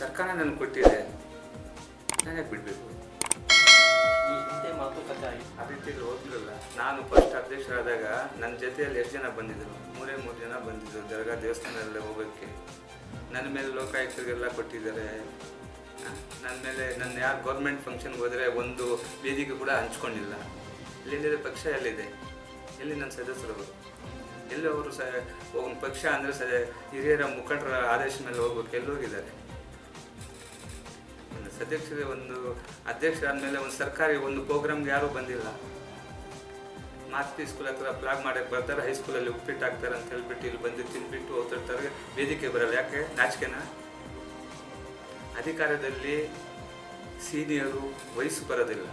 ಸರ್ಕಾರ ನನಗೆ ಕೊಟ್ಟಿದೆ. ನನಗೆ ಬಿಡಬೇಕು? ಈ ಹಿಂದೆ ಮಾತುಕತೆ ಆಗಿ ಆ ರೀತಿಯಲ್ಲಿ ನಾನು ಫಸ್ಟ್ ಅಧ್ಯಕ್ಷರಾದಾಗ ನನ್ನ ಜೊತೆಯಲ್ಲಿ ಎಷ್ಟು ಜನ ಬಂದಿದ್ದರು ಮೂರೇ ಮೂರು ಜನ ಬಂದಿದ್ದರು ದರ್ಗಾ ದೇವಸ್ಥಾನದಲ್ಲೇ ಹೋಗೋಕ್ಕೆ. ನನ್ನ ಮೇಲೆ ಲೋಕಾಯುಕ್ತರಿಗೆಲ್ಲ ಕೊಟ್ಟಿದ್ದಾರೆ. ನನ್ನ ಮೇಲೆ ನನ್ನ ಯಾರು ಗೌರ್ಮೆಂಟ್ ಫಂಕ್ಷನ್ಗೆ ಹೋದರೆ ಒಂದು ವೇದಿಕೆ ಕೂಡ ಹಂಚ್ಕೊಂಡಿಲ್ಲ. ಎಲ್ಲಿದೆ ಪಕ್ಷ ಎಲ್ಲಿದೆ? ಎಲ್ಲಿ ನನ್ನ ಸದಸ್ಯರು? ಎಲ್ಲಿ ಅವರು ಸ ಒಂದು ಪಕ್ಷ ಅಂದರೆ ಸ ಹಿರಿಯರ ಮುಖಂಡರ ಆದೇಶ ಮೇಲೆ ಹೋಗ್ಬೇಕು. ಎಲ್ಲೋಗಿದ್ದಾರೆ ಸದಸ್ಯರೇ ಒಂದು ಅಧ್ಯಕ್ಷರಾದ ಒಂದು ಸರ್ಕಾರಿ ಒಂದು ಪ್ರೋಗ್ರಾಮ್ಗೆ ಯಾರೂ ಬಂದಿಲ್ಲ. ಮಾಸ್ತಿ ಸ್ಕೂಲ್ ಹತ್ರ ಪ್ಲಾಗ್ ಮಾಡಕ್ಕೆ ಬರ್ತಾರೆ ಹೈಸ್ಕೂಲಲ್ಲಿ ಉಪ್ಪಿಟ್ಟು ಹಾಕ್ತಾರೆ ಅಂತ ಹೇಳ್ಬಿಟ್ಟು ಇಲ್ಲಿ ಬಂದು ತಿನ್ಬಿಟ್ಟು ಹೋಗ್ತಿರ್ತಾರೆ ವೇದಿಕೆ ಬರಲ್ಲ. ಯಾಕೆ? ನಾಚಿಕೆನ? ಅಧಿಕಾರದಲ್ಲಿ ಸೀನಿಯರು ವಯಸ್ಸು ಬರೋದಿಲ್ಲ.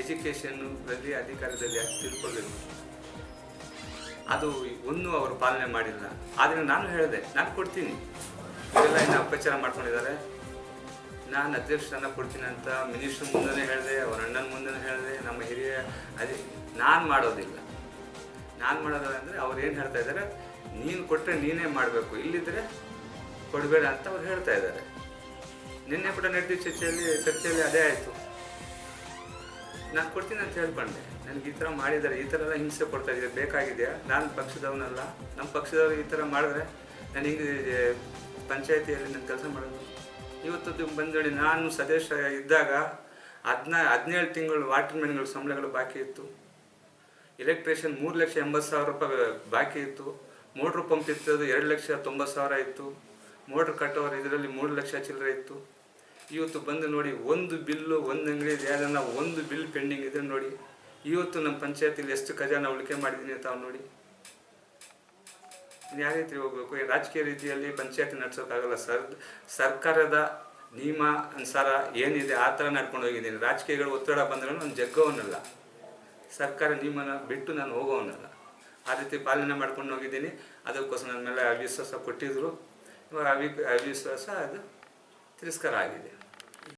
ಎಜುಕೇಷನ್ನಲ್ಲಿ ಅಧಿಕಾರದಲ್ಲಿ ಯಾಕೆ ತಿಳ್ಕೊಳ್ಬೇಕು ಅದು ಒಂದು ಅವರು ಪಾಲನೆ ಮಾಡಿಲ್ಲ. ಆದರೆ ನಾನು ಹೇಳಿದೆ, ನಾನು ಕೊಡ್ತೀನಿ. ಇವೆಲ್ಲ ಇನ್ನು ಅಪಚಾರ ಮಾಡ್ಕೊಂಡಿದ್ದಾರೆ. ನಾನು ಅಧ್ಯಕ್ಷರನ್ನ ಕೊಡ್ತೀನಿ ಅಂತ ಮಿನಿಸ್ಟ್ರ್ ಮುಂದೆ ಹೇಳಿದೆ, ಅವ್ರ ಅಣ್ಣನ ಮುಂದೆ ಹೇಳಿದೆ, ನಮ್ಮ ಹಿರಿಯ ಅದೇ ನಾನು ಮಾಡೋದಿಲ್ಲ. ನಾನು ಮಾಡೋದಿಲ್ಲ ಅಂದರೆ ಅವ್ರು ಏನು ಹೇಳ್ತಾ ಇದ್ದಾರೆ ನೀನು ಕೊಟ್ಟರೆ ನೀನೇ ಮಾಡಬೇಕು ಇಲ್ಲಿದ್ದರೆ ಕೊಡಬೇಡ ಅಂತ ಅವ್ರು ಹೇಳ್ತಾ ಇದ್ದಾರೆ ನಿನ್ನೆ ಕೂಡ ನಡೆದ ಚರ್ಚೆಯಲ್ಲಿ ಚರ್ಚೆಯಲ್ಲಿ ಅದೇ ಆಯಿತು. ನಾನು ಕೊಡ್ತೀನಿ ಅಂತ ಹೇಳ್ಕೊಂಡೆ. ನನಗೆ ಈ ಥರ ಮಾಡಿದ್ದಾರೆ ಈ ಥರ ಎಲ್ಲ ಹಿಂಸೆ ಕೊಡ್ತಾ ಇದ್ದಾರೆ ಬೇಕಾಗಿದೆಯಾ? ನಾನು ಪಕ್ಷದವನಲ್ಲ. ನಮ್ಮ ಪಕ್ಷದವ್ರು ಈ ಥರ ಮಾಡಿದ್ರೆ, ನಾನು ಹಿಂಗೆ ಪಂಚಾಯತಿಯಲ್ಲಿ ನಾನು ಕೆಲಸ ಮಾಡೋದು? ಇವತ್ತು ಬಂದೇಳಿ ನಾನು ಸದಸ್ಯ ಇದ್ದಾಗ ಹದಿನಾ, ಹದಿನೇಳು ತಿಂಗಳು ವಾಟರ್ ಮ್ಯಾನ್ಗಳ ಸಂಬಳಗಳು ಬಾಕಿ ಇತ್ತು. ಎಲೆಕ್ಟ್ರಿಷಿಯನ್ ಮೂರು ಲಕ್ಷ ಎಂಬತ್ತು ಸಾವಿರ ರೂಪಾಯಿ ಬಾಕಿ ಇತ್ತು. ಮೋಟ್ರ್ ಪಂಪ್ ಇತ್ತದು ಎರಡು ಲಕ್ಷ ತೊಂಬತ್ತು ಸಾವಿರ ಇತ್ತು. ಮೋಟ್ರ್ ಕಟ್ಟೋರು ಇದರಲ್ಲಿ ಮೂರು ಲಕ್ಷ ಚಿಲ್ಲರೆ ಇತ್ತು. ಇವತ್ತು ಬಂದು ನೋಡಿ ಒಂದು ಬಿಲ್ಲು, ಒಂದು ಅಂಗಡಿ ಯಾವ್ದನ್ನ ಒಂದು ಬಿಲ್ ಪೆಂಡಿಂಗ್ ಇದೆ ನೋಡಿ. ಇವತ್ತು ನಮ್ಮ ಪಂಚಾಯತಿಲಿ ಎಷ್ಟು ಖಜಾನ ಉಳಿಕೆ ಮಾಡಿದ್ದೀನಿ ತಾವು ನೋಡಿ. ಯಾವ ರೀತಿ ಹೋಗ್ಬೇಕು ರಾಜಕೀಯ ರೀತಿಯಲ್ಲಿ ಪಂಚಾಯತ್ ನಡೆಸೋಕ್ಕಾಗಲ್ಲ. ಸರ್, ಸರ್ಕಾರದ ನಿಯಮ ಅನುಸಾರ ಏನಿದೆ, ಆ ಥರ ನಡ್ಕೊಂಡು ಹೋಗಿದ್ದೀನಿ. ರಾಜಕೀಯಗಳು ಒತ್ತಡ ಬಂದರೆ ನಾನು ಜಗ್ಗೋವನ್ನಲ್ಲ ಸರ್ಕಾರ ನಿಯಮನ ಬಿಟ್ಟು ನಾನು ಹೋಗೋವನ್ನಲ್ಲ ಆ ರೀತಿ ಪಾಲನೆ ಮಾಡ್ಕೊಂಡು ಹೋಗಿದ್ದೀನಿ. ಅದಕ್ಕೋಸ್ಕರ ನನ್ನ ಮೇಲೆ ಅವಿಶ್ವಾಸ ಕೊಟ್ಟಿದ್ರು. ಇವಾಗ ಅವಿ, ಅವಿಶ್ವಾಸ ಅದು ತಿರಸ್ಕಾರ ಆಗಿದೆ.